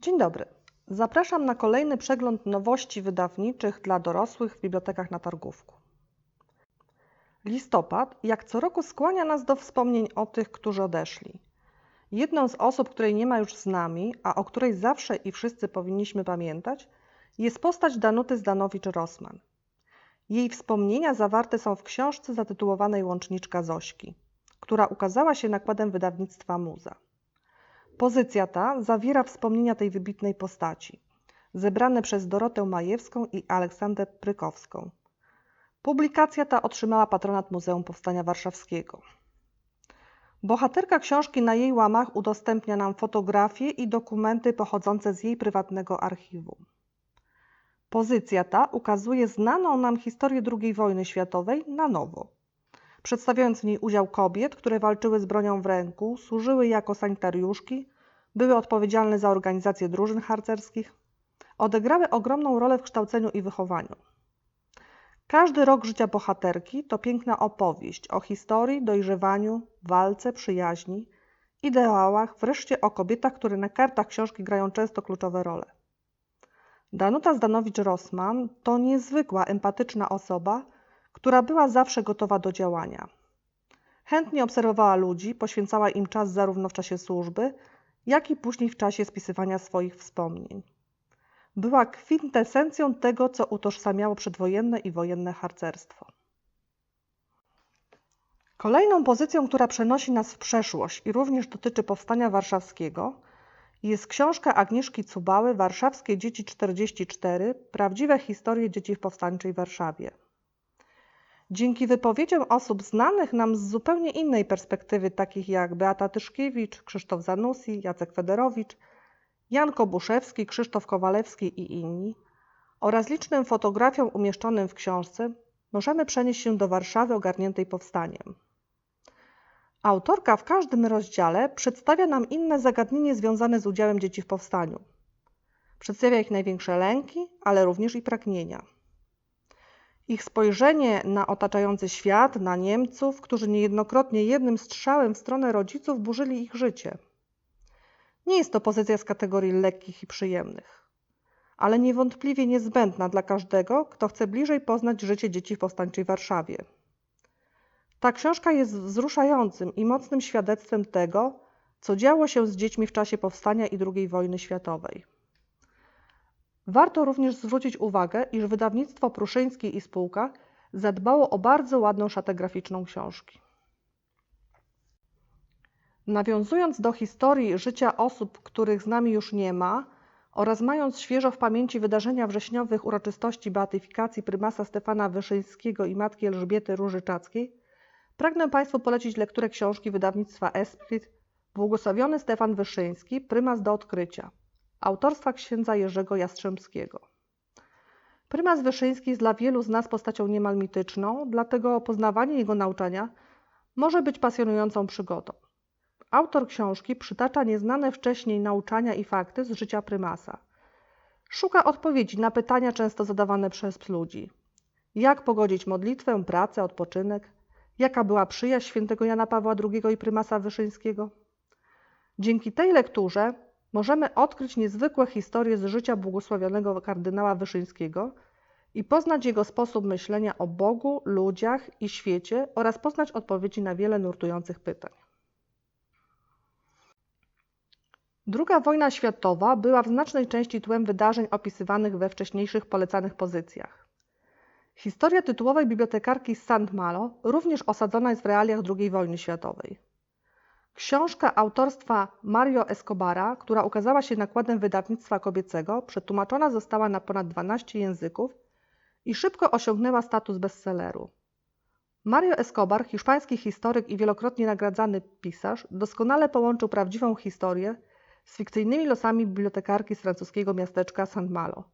Dzień dobry. Zapraszam na kolejny przegląd nowości wydawniczych dla dorosłych w bibliotekach na Targówku. Listopad, jak co roku, skłania nas do wspomnień o tych, którzy odeszli. Jedną z osób, której nie ma już z nami, a o której zawsze i wszyscy powinniśmy pamiętać, jest postać Danuty Zdanowicz-Rosman. Jej wspomnienia zawarte są w książce zatytułowanej Łączniczka Zośki, która ukazała się nakładem wydawnictwa Muza. Pozycja ta zawiera wspomnienia tej wybitnej postaci, zebrane przez Dorotę Majewską i Aleksandrę Prykowską. Publikacja ta otrzymała patronat Muzeum Powstania Warszawskiego. Bohaterka książki na jej łamach udostępnia nam fotografie i dokumenty pochodzące z jej prywatnego archiwum. Pozycja ta ukazuje znaną nam historię II wojny światowej na nowo, przedstawiając w niej udział kobiet, które walczyły z bronią w ręku, służyły jako sanitariuszki, były odpowiedzialne za organizację drużyn harcerskich, odegrały ogromną rolę w kształceniu i wychowaniu. Każdy rok życia bohaterki to piękna opowieść o historii, dojrzewaniu, walce, przyjaźni, ideałach, wreszcie o kobietach, które na kartach książki grają często kluczowe role. Danuta Zdanowicz-Rosman to niezwykła, empatyczna osoba, która była zawsze gotowa do działania. Chętnie obserwowała ludzi, poświęcała im czas zarówno w czasie służby, jak i później w czasie spisywania swoich wspomnień. Była kwintesencją tego, co utożsamiało przedwojenne i wojenne harcerstwo. Kolejną pozycją, która przenosi nas w przeszłość i również dotyczy powstania warszawskiego, jest książka Agnieszki Cubały Warszawskie Dzieci 44 Prawdziwe historie dzieci w powstańczej Warszawie. Dzięki wypowiedziom osób znanych nam z zupełnie innej perspektywy, takich jak Beata Tyszkiewicz, Krzysztof Zanussi, Jacek Federowicz, Jan Kobuszewski, Krzysztof Kowalewski i inni, oraz licznym fotografiom umieszczonym w książce, możemy przenieść się do Warszawy ogarniętej powstaniem. Autorka w każdym rozdziale przedstawia nam inne zagadnienie związane z udziałem dzieci w powstaniu. Przedstawia ich największe lęki, ale również i pragnienia. Ich spojrzenie na otaczający świat, na Niemców, którzy niejednokrotnie jednym strzałem w stronę rodziców burzyli ich życie. Nie jest to pozycja z kategorii lekkich i przyjemnych, ale niewątpliwie niezbędna dla każdego, kto chce bliżej poznać życie dzieci w powstańczej Warszawie. Ta książka jest wzruszającym i mocnym świadectwem tego, co działo się z dziećmi w czasie powstania i II wojny światowej. Warto również zwrócić uwagę, iż wydawnictwo Pruszyński i spółka zadbało o bardzo ładną szatę graficzną książki. Nawiązując do historii życia osób, których z nami już nie ma, oraz mając świeżo w pamięci wydarzenia wrześniowych uroczystości beatyfikacji prymasa Stefana Wyszyńskiego i matki Elżbiety Różyczackiej, pragnę Państwu polecić lekturę książki wydawnictwa Esprit Błogosławiony Stefan Wyszyński, prymas do odkrycia, autorstwa księdza Jerzego Jastrzębskiego. Prymas Wyszyński jest dla wielu z nas postacią niemal mityczną, dlatego poznawanie jego nauczania może być pasjonującą przygodą. Autor książki przytacza nieznane wcześniej nauczania i fakty z życia prymasa. Szuka odpowiedzi na pytania często zadawane przez ludzi. Jak pogodzić modlitwę, pracę, odpoczynek? Jaka była przyjaźń świętego Jana Pawła II i prymasa Wyszyńskiego? Dzięki tej lekturze możemy odkryć niezwykłe historie z życia błogosławionego kardynała Wyszyńskiego i poznać jego sposób myślenia o Bogu, ludziach i świecie oraz poznać odpowiedzi na wiele nurtujących pytań. Druga wojna światowa była w znacznej części tłem wydarzeń opisywanych we wcześniejszych polecanych pozycjach. Historia tytułowej bibliotekarki z St. Malo również osadzona jest w realiach II wojny światowej. Książka autorstwa Mario Escobara, która ukazała się nakładem wydawnictwa kobiecego, przetłumaczona została na ponad 12 języków i szybko osiągnęła status bestselleru. Mario Escobar, hiszpański historyk i wielokrotnie nagradzany pisarz, doskonale połączył prawdziwą historię z fikcyjnymi losami bibliotekarki z francuskiego miasteczka St. Malo,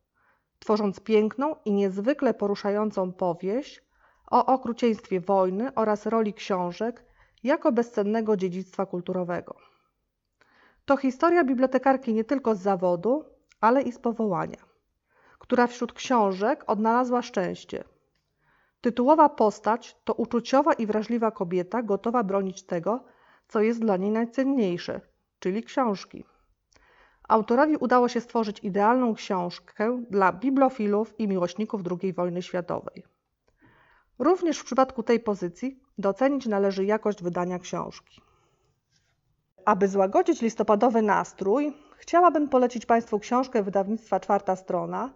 tworząc piękną i niezwykle poruszającą powieść o okrucieństwie wojny oraz roli książek jako bezcennego dziedzictwa kulturowego. To historia bibliotekarki nie tylko z zawodu, ale i z powołania, która wśród książek odnalazła szczęście. Tytułowa postać to uczuciowa i wrażliwa kobieta, gotowa bronić tego, co jest dla niej najcenniejsze, czyli książki. Autorowi udało się stworzyć idealną książkę dla bibliofilów i miłośników II wojny światowej. Również w przypadku tej pozycji docenić należy jakość wydania książki. Aby złagodzić listopadowy nastrój, chciałabym polecić Państwu książkę wydawnictwa Czwarta Strona,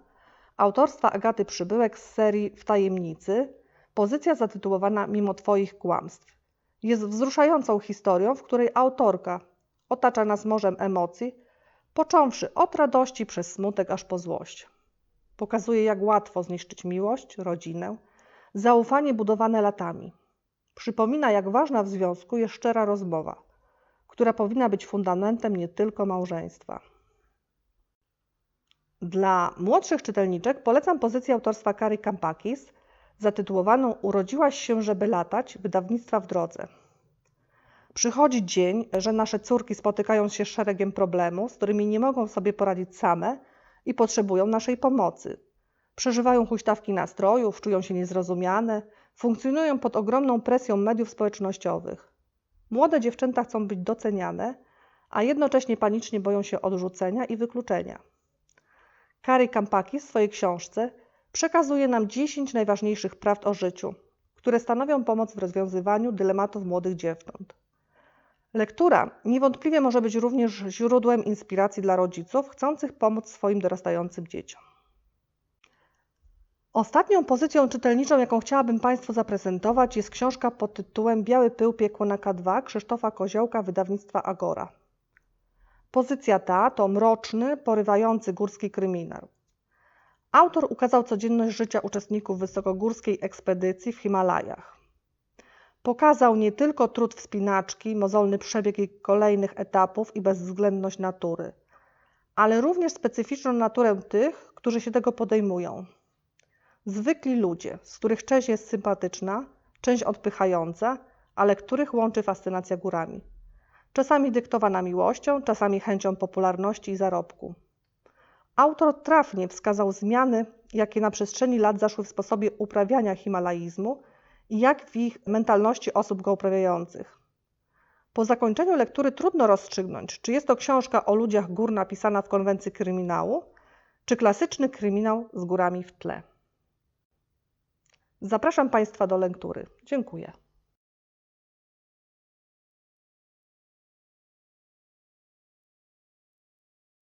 autorstwa Agaty Przybyłek z serii W tajemnicy, pozycja zatytułowana Mimo Twoich kłamstw. Jest wzruszającą historią, w której autorka otacza nas morzem emocji, począwszy od radości przez smutek aż po złość. Pokazuje, jak łatwo zniszczyć miłość, rodzinę, zaufanie budowane latami. Przypomina, jak ważna w związku jest szczera rozmowa, która powinna być fundamentem nie tylko małżeństwa. Dla młodszych czytelniczek polecam pozycję autorstwa Kari Kampakis zatytułowaną Urodziłaś się, żeby latać wydawnictwa w drodze. Przychodzi dzień, że nasze córki spotykają się z szeregiem problemów, z którymi nie mogą sobie poradzić same i potrzebują naszej pomocy. Przeżywają huśtawki nastrojów, czują się niezrozumiane, funkcjonują pod ogromną presją mediów społecznościowych. Młode dziewczęta chcą być doceniane, a jednocześnie panicznie boją się odrzucenia i wykluczenia. Kari Kampaki w swojej książce przekazuje nam 10 najważniejszych prawd o życiu, które stanowią pomoc w rozwiązywaniu dylematów młodych dziewcząt. Lektura niewątpliwie może być również źródłem inspiracji dla rodziców chcących pomóc swoim dorastającym dzieciom. Ostatnią pozycją czytelniczą, jaką chciałabym Państwu zaprezentować, jest książka pod tytułem Biały pył piekło na K2 Krzysztofa Koziołka, wydawnictwa Agora. Pozycja ta to mroczny, porywający górski kryminał. Autor ukazał codzienność życia uczestników wysokogórskiej ekspedycji w Himalajach. Pokazał nie tylko trud wspinaczki, mozolny przebieg jej kolejnych etapów i bezwzględność natury, ale również specyficzną naturę tych, którzy się tego podejmują. Zwykli ludzie, z których część jest sympatyczna, część odpychająca, ale których łączy fascynacja górami. Czasami dyktowana miłością, czasami chęcią popularności i zarobku. Autor trafnie wskazał zmiany, jakie na przestrzeni lat zaszły w sposobie uprawiania himalaizmu i jak w ich mentalności osób go uprawiających. Po zakończeniu lektury trudno rozstrzygnąć, czy jest to książka o ludziach gór napisana w konwencji kryminału, czy klasyczny kryminał z górami w tle. Zapraszam Państwa do lektury. Dziękuję.